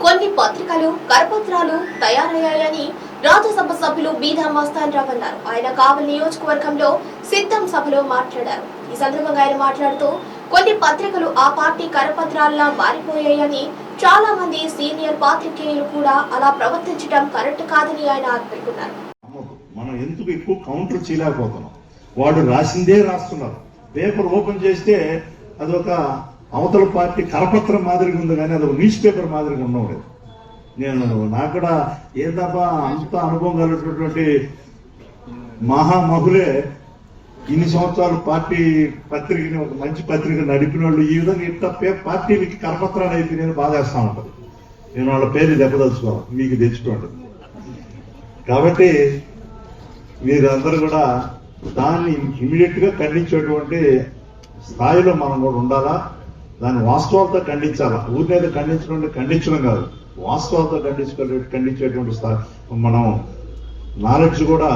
కొన్ని పత్రికలు కరపత్రాలు తయారయ్యాయని రాజ్యసభ సభ్యులు బీదా మస్తాన్ రావు అన్నారు ఆయన కావలి నియోజకవర్గంలో సిద్ధం సభలో మాట్లాడారు. ఈ సందర్భంగా ఆయన మాట్లాడుతూ కొన్ని పత్రికలు ఆ పార్టీ కరపత్రాల్లా మారిపోయాయని చాలా మంది సీనియర్ పాత్రికేయులు కూడా అలా ప్రవర్తించడం కరెక్ట్ కాదని ఆయన పేర్కొన్నారు మనం ఎందుకు ఎక్కువ కౌంటర్ చేయలేకపోతున్నాం? వాడు రాసిందే రాస్తున్నారు. పేపర్ ఓపెన్ చేస్తే అదొక అవతల పార్టీ కరపత్రం మాదిరిగా ఉంది కానీ అది ఒక న్యూస్ పేపర్ మాదిరిగా ఉండలేదు నేను నాకు కూడా ఏందబ్బా అంత అనుభవం కలిగినటువంటి మహామహులే ఇన్ని సంవత్సరాలు పార్టీ పత్రికని ఒక మంచి పత్రిక నడిపిన వాళ్ళు ఈ విధంగా ఇంత పే- పార్టీలకి కరపత్రాలు నేను బాధేస్తా ఉంటుంది. నేను వాళ్ళ పేరు దెబ్బదలుచుకోవాలి మీకు తెచ్చుకోండి. కాబట్టి మీరందరూ కూడా దాన్ని ఇమీడియట్గా ఖండించేటువంటి స్థాయిలో మనం కూడా ఉండాలా? దాన్ని వాస్తవంతో ఖండించాలా? ఊరినేది ఖండించడం ఖండించడం కాదు. వాస్తవంతో ఖండించుకో ఖండించేటువంటి స్థాయి మనం నాలెడ్జ్ కూడా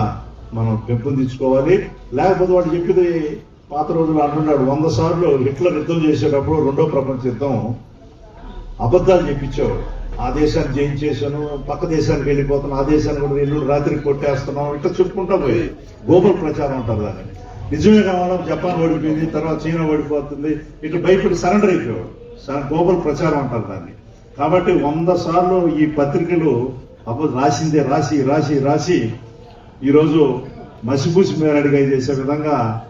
మనం పెంపొందించుకోవాలి లేకపోతే వాడు చెప్పింది పాత రోజులు అంటున్నాడు వంద సార్లు హిట్లర్ యుద్ధం చేసేటప్పుడు రెండో ప్రపంచ యుద్ధం అబద్ధాలు చెప్పించావు ఆ దేశాన్ని జయించేశాను పక్క దేశానికి వెళ్ళిపోతున్నాను ఆ దేశాన్ని కూడా ఎల్లుండి రాత్రికి కొట్టేస్తున్నాం ఇట్లా చెప్పుకుంటా పోయి గ్లోబల్ ప్రచారం అంటారు దాన్ని. నిజమే కావడం జపాన్ ఓడిపోయింది తర్వాత చైనా ఓడిపోతుంది. ఇట్లా భయపడి సరెండర్ అయిపోయాడు గ్లోబల్ ప్రచారం అంటారు దాన్ని. కాబట్టి వంద సార్లు ఈ పత్రికలు అప్పుడు రాసిందే రాసి రాసి రాసి ఈరోజు మసిపూసి మేరడిగా చేసే విధంగా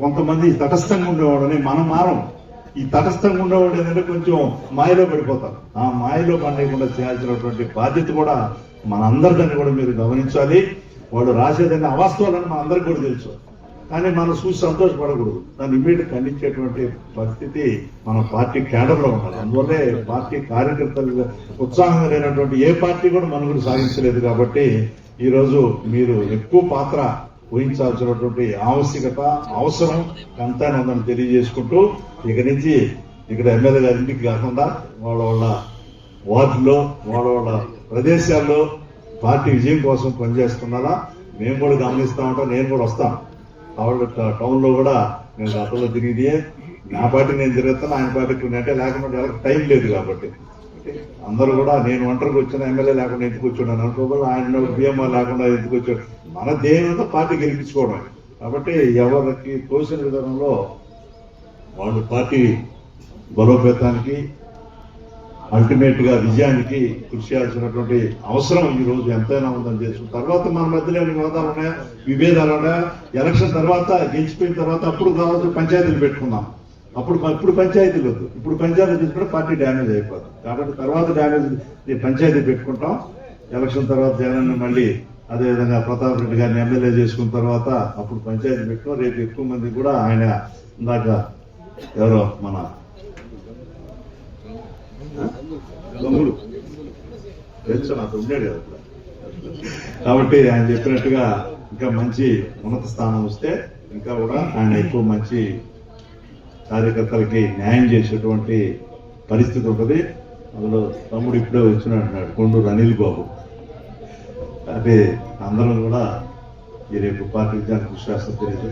కొంతమంది తటస్థంగా ఉండేవాడని మనం మారం. ఈ తటస్థంగా ఉండేవాడు ఏంటంటే కొంచెం మాయలో పడిపోతారు. ఆ మాయలో పండకుండా చేయాల్సినటువంటి బాధ్యత కూడా మనందరిదని కూడా మీరు గమనించాలి. వాడు రాసేదాన్ని అవాస్తవాలని మన కూడా తెలుసు. కానీ మనం చూసి సంతోషపడకూడదు. దాన్ని ఇమీడియట్ ఖండించేటువంటి పరిస్థితి మన పార్టీ కేడర్లో ఉండాలి అందువల్లే పార్టీ కార్యకర్తలు ఉత్సాహంగా లేనటువంటి ఏ పార్టీ కూడా మనుగడ సాగించలేదు కాబట్టి ఈరోజు మీరు ఎక్కువ పాత్ర వహించాల్సినటువంటి ఆవశ్యకత అవసరం ఎంతైనా ఉందని తెలియజేసుకుంటూ ఇక నుంచి ఇక్కడ ఎమ్మెల్యే గారి ఇంటికి కాకుండా వాళ్ళ వాళ్ళ వార్డులో వాళ్ళ వాళ్ళ ప్రదేశాల్లో పార్టీ విజయం కోసం పనిచేస్తున్నారా? మేము కూడా గమనిస్తా ఉంటాం నేను కూడా వస్తాను. ఆవిడ టౌన్లో కూడా నేను గతంలో తిరిగి నా పార్టీ నేను తిరుగుతాను ఆయన పార్టీకి అంటే లేకుండా వాళ్ళకి టైం లేదు కాబట్టి. అందరూ కూడా నేను ఒంటరికి వచ్చిన ఎమ్మెల్యే లేకుండా ఎందుకు వచ్చాను అనుకోవాలి ఆయన బిఎంఆర్ లేకుండా ఎందుకు వచ్చాడు మన దేనితో పార్టీ గెలిపించుకోవడం. కాబట్టి ఎవరికి తోసిన విధానంలో వాళ్ళు పార్టీ బలోపేతానికి అల్టిమేట్గా విజయానికి కృషి చేయాల్సినటువంటి అవసరం ఈ రోజు ఎంతైనా ఉందని తెలుసు తర్వాత మన మధ్యలో ఎన్ని వివాదాలు ఉన్నాయా? విభేదాలు ఉన్నాయా? ఎలక్షన్ తర్వాత గెలిచిపోయిన తర్వాత అప్పుడు కావచ్చు పంచాయతీలు పెట్టుకుందాం. అప్పుడు ఇప్పుడు పంచాయతీలు వద్దు. ఇప్పుడు పంచాయతీ తీసుకుంటే పార్టీ డ్యామేజ్ అయిపోతుంది కాబట్టి తర్వాత డ్యామేజ్ పంచాయతీ పెట్టుకుంటాం. ఎలక్షన్ తర్వాత జగన్ మళ్ళీ అదేవిధంగా ప్రతాప్ రెడ్డి గారిని ఎమ్మెల్యే చేసుకున్న తర్వాత అప్పుడు పంచాయతీ పెట్టుకున్నాం. రేపు ఎక్కువ మంది కూడా ఆయన ఇందాక ఎవరో మన గంగులు తెలుసు నాకు ఉండేది కదా కాబట్టి ఆయన చెప్పినట్టుగా ఇంకా మంచి ఉన్నత స్థానం వస్తే ఇంకా కూడా ఆయన ఎక్కువ మంచి కార్యకర్తలకి న్యాయం చేసేటువంటి పరిస్థితి ఉంటుంది. అందులో తమ్ముడు ఇప్పుడే వచ్చినాడు కొండూరు అనిల్ బాబు. అంటే అందరం కూడా ఈ రేపు పార్టీ విజయానికి కృషి చేస్తాం తెలియదు